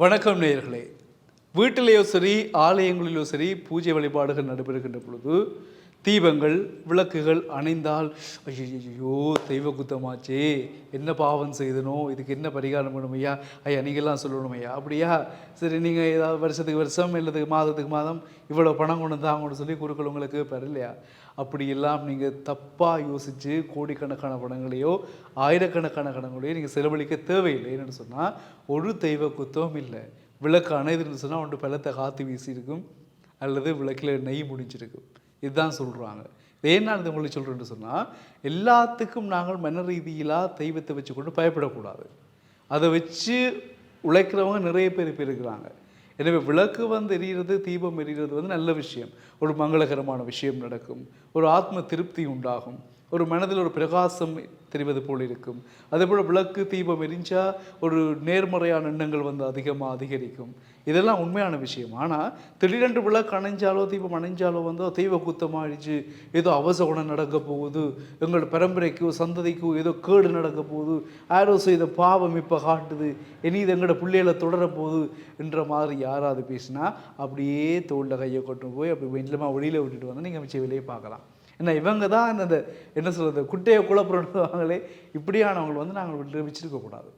வணக்கம் நேயர்களே. வீட்டிலேயோ சரி ஆலயங்களிலோ சரி பூஜை வழிபாடுகள் நடைபெறுகின்ற பொழுது தீபங்கள் விளக்குகள் அணைந்தால் ஐயோ தெய்வ குத்தமாச்சே என்ன பாவம் செய்தனோ இதுக்கு என்ன பரிகாரம் பண்ணும் ஐயா? ஐயா நீங்கள்லாம் சொல்லணும் ஐயா. அப்படியா? சரி நீங்கள் ஏதாவது வருஷத்துக்கு வருஷம் இல்லது மாதத்துக்கு மாதம் இவ்வளோ பணம் கொண்டு தாங்கன்னு சொல்லி குருக்கள் உங்களுக்கு கேட்பார் அப்படியெல்லாம் நீங்கள் தப்பாக யோசித்து கோடிக்கணக்கான பணங்களையோ ஆயிரக்கணக்கான கணங்களையோ நீங்கள் செலவழிக்க தேவையில்லை. என்னென்னு சொன்னால் ஒரு தெய்வ குத்தமும் இல்லை. விளக்கு அணைதுன்னு சொன்னால் ஒன்று பலத்தை காற்று வீசியிருக்கும். அல்லது விளக்கில் நெய் முடிஞ்சிருக்கும். இதுதான் சொல்கிறாங்க ஏன் நான் இதை உங்களுக்கு சொல்கிறேன்னு சொன்னால் எல்லாத்துக்கும் நாங்கள் மன ரீதியிலாக தெய்வத்தை வச்சு கொண்டு பயப்படக்கூடாது. அதை வச்சு உழைக்கிறவங்க நிறைய பேர் இப்போ இருக்கிறாங்க. எனவே விளக்கு வந்து எரிகிறது தீபம் எரிகிறது வந்து நல்ல விஷயம். ஒரு மங்களகரமான விஷயம் நடக்கும். ஒரு ஆத்ம திருப்தி உண்டாகும். ஒரு மனதில் ஒரு பிரகாசம் தெரிவது போல் இருக்கும். அதே போல் விளக்கு தீபம் எரிஞ்சால் ஒரு நேர்மறையான எண்ணங்கள் வந்து அதிகமாக அதிகரிக்கும். இதெல்லாம் உண்மையான விஷயம். ஆனால் திடீரென்று விளக்கு அணைஞ்சாலோ தீபம் அணைஞ்சாலோ வந்து தெய்வ குத்தமாகிடுச்சு ஏதோ அவசகுணம் நடக்க போகுது எங்கள் பரம்பரைக்கோ சந்ததிக்கோ ஏதோ கேடு நடக்க போகுது யாரோ செய்த பாவம் இப்போ காட்டுது இனி இது எங்களோட பிள்ளைகளை தொடரப்போகுது என்ற மாதிரி யாராவது பேசினா அப்படியே தோளில் கையை கொண்டு போய் அப்படி வெள்ளமாக வெளியில் விட்டுட்டு வந்து நீங்கள் மிச்ச வேலையை பார்க்கலாம். ஏன்னா இவங்க தான் அந்த என்ன சொல்கிறது குட்டையை குழப்பறவாங்களே இப்படியானவங்களை வந்து நாங்கள் விட்டு வச்சிருக்கக்கூடாது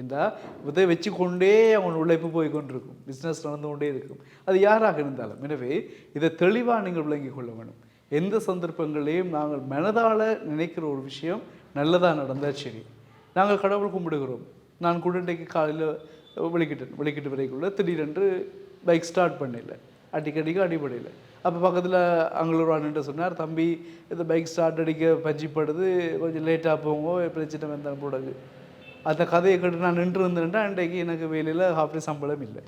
என்றால் இதை வச்சு கொண்டே அவங்க உழைப்பு போய் கொண்டிருக்கும். பிஸ்னஸ் நடந்து கொண்டே இருக்கும். அது யாராக இருந்தாலும். எனவே இதை தெளிவாக நீங்கள் விளங்கிக் கொள்ள வேண்டும். எந்த சந்தர்ப்பங்களையும் நாங்கள் மனதால் நினைக்கிற ஒரு விஷயம் நல்லதாக நடந்தால் சரி. நாங்கள் கடவுள் கும்பிடுகிறோம். நான் குடண்டைக்கு காலையில் வெளிக்கிட்டேன். வெளிக்கிட்டு வரைக்குள்ள திடீரென்று பைக் ஸ்டார்ட் பண்ணல. அடிக்கடிக்கும் அடிப்படையில் அப்போ பக்கத்தில் அங்களூரான்ட்டு சொன்னார் தம்பி இந்த பைக் ஸ்டார்ட் அடிக்க பஞ்சிப்படுது கொஞ்சம் லேட்டாக போங்கோ பிரச்சனை வந்தால் போடுது அந்த கதையை கேட்டு நான் நின்று இருந்தேன்ட்டா அன்றைக்கு எனக்கு வேலையில் ஹாஃப் டே சம்பளம் இல்லை.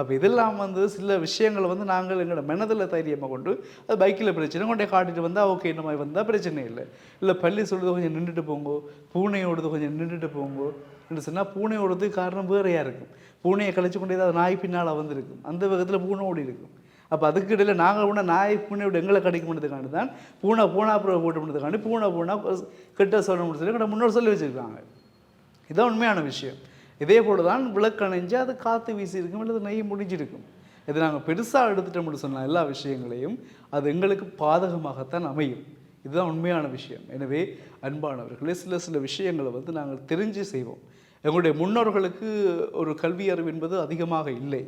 அப்போ இதெல்லாம் வந்து சில விஷயங்களை வந்து நாங்கள் எங்களோட மனதில் தைரியமாக கொண்டு அது பைக்கில் பிரச்சனை கொண்டே காட்டிட்டு வந்தால் ஓகே இந்த மாதிரி வந்தால் பிரச்சனை இல்லை. இல்லை பள்ளி சொல்லுறது கொஞ்சம் நின்றுட்டு போங்கோ பூனையோடது கொஞ்சம் நின்றுட்டு போங்கோ என்று சொன்னால் பூனை காரணம் வேறையாக இருக்கும். பூனையை கழிச்சு கொண்டே ஏதாவது நாய் பின்னால் வந்திருக்கும். அந்த விதத்தில் பூனை ஓடி இருக்கும். அப்போ அதுக்கு இடையில் நாங்கள் கூட நாய் பூனையோட எங்களை கிடைக்க பண்ணதுக்காண்டி தான் பூனை பூனா அப்புறம் போட்டு பண்ணதுக்காண்டி பூனை பூனா கெட்ட சொல்ல முடிச்சு கிட்ட முன்னோர் சொல்லி வச்சுருக்காங்க. இதான் உண்மையான விஷயம். இதே போல தான் விளக்கணைஞ்சு அது காற்று வீசியிருக்கும் அல்லது நெய் முடிஞ்சிருக்கும். இதை நாங்கள் பெருசாக எடுத்துட்டோம்னு சொன்ன எல்லா விஷயங்களையும் அது எங்களுக்கு பாதகமாகத்தான் அமையும். இதுதான் உண்மையான விஷயம். எனவே அன்பானவர்களே சில சில விஷயங்களை வந்து நாங்கள் தெரிஞ்சு செய்வோம். எங்களுடைய முன்னோர்களுக்கு ஒரு கல்வி அறிவு என்பது அதிகமாக இல்லை.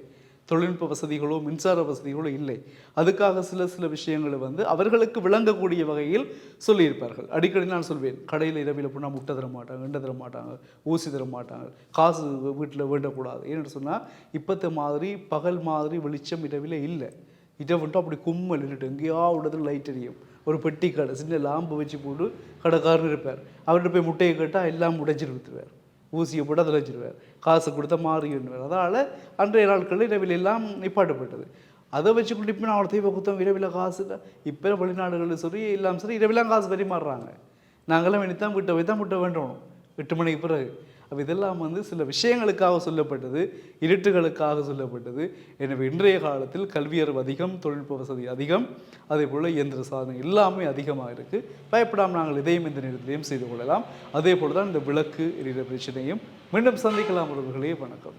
தொழில்நுட்ப வசதிகளோ மின்சார வசதிகளோ இல்லை. அதுக்காக சில சில விஷயங்களை வந்து அவர்களுக்கு விளங்கக்கூடிய வகையில் சொல்லியிருப்பார்கள். அடிக்கடி நான் சொல்வேன் கடையில் இரவில் போனால் முட்டை தர மாட்டாங்க எண்டை தர மாட்டாங்க ஊசி தர மாட்டாங்க காசு வீட்டில் வேண்டக்கூடாது. ஏன்னு சொன்னால் இப்போத்த மாதிரி பகல் மாதிரி வெளிச்சம் இரவில் இல்லை. இதை வந்துட்டு அப்படி கும்மல் இருட்டு எங்கேயா விடத்துல லைட் எரியும். ஒரு பெட்டி கடை சின்ன லாம்பு வச்சு போட்டு கடைக்காரன் இருப்பார். அவர்கிட்ட போய் முட்டையை கேட்டால் எல்லாம் உடைச்சிட்டு ஊசியை போட்டு அதில் வச்சுருவார். காசு கொடுத்தா மாறிடுவார் அதனால் அன்றைய நாட்களில் இரவில் எல்லாம் நிப்பாட்டப்பட்டது. அதை வச்சு கொண்டு இப்போ நான் தெய்வ குத்தம் இரவில் காசு இல்லை இப்போ வெளிநாடுகளில் சரி எல்லாம் சரி இரவிலாம் காசு பரிமாறுறாங்க. நாங்களாம் இனித்தான் விட்ட போய் தான் விட்ட வேண்டும் எட்டு மணிக்கு பிறகு. அப்போ இதெல்லாம் வந்து சில விஷயங்களுக்காக சொல்லப்பட்டது இருட்டுகளுக்காக சொல்லப்பட்டது. எனவே இன்றைய காலத்தில் கல்வியறிவு அதிகம் தொழில்நுட்ப வசதி அதிகம் அதே போல் இயந்திர சாதனம் எல்லாமே அதிகமாக இருக்குது பயப்படாமல் நாங்கள் இதையும் இந்த நேரத்திலையும் செய்து கொள்ளலாம். அதே போல் தான் இந்த விளக்கு எரிகிற பிரச்சனையும் மீண்டும் சந்திக்கலாம் உறவுகளே. வணக்கம்.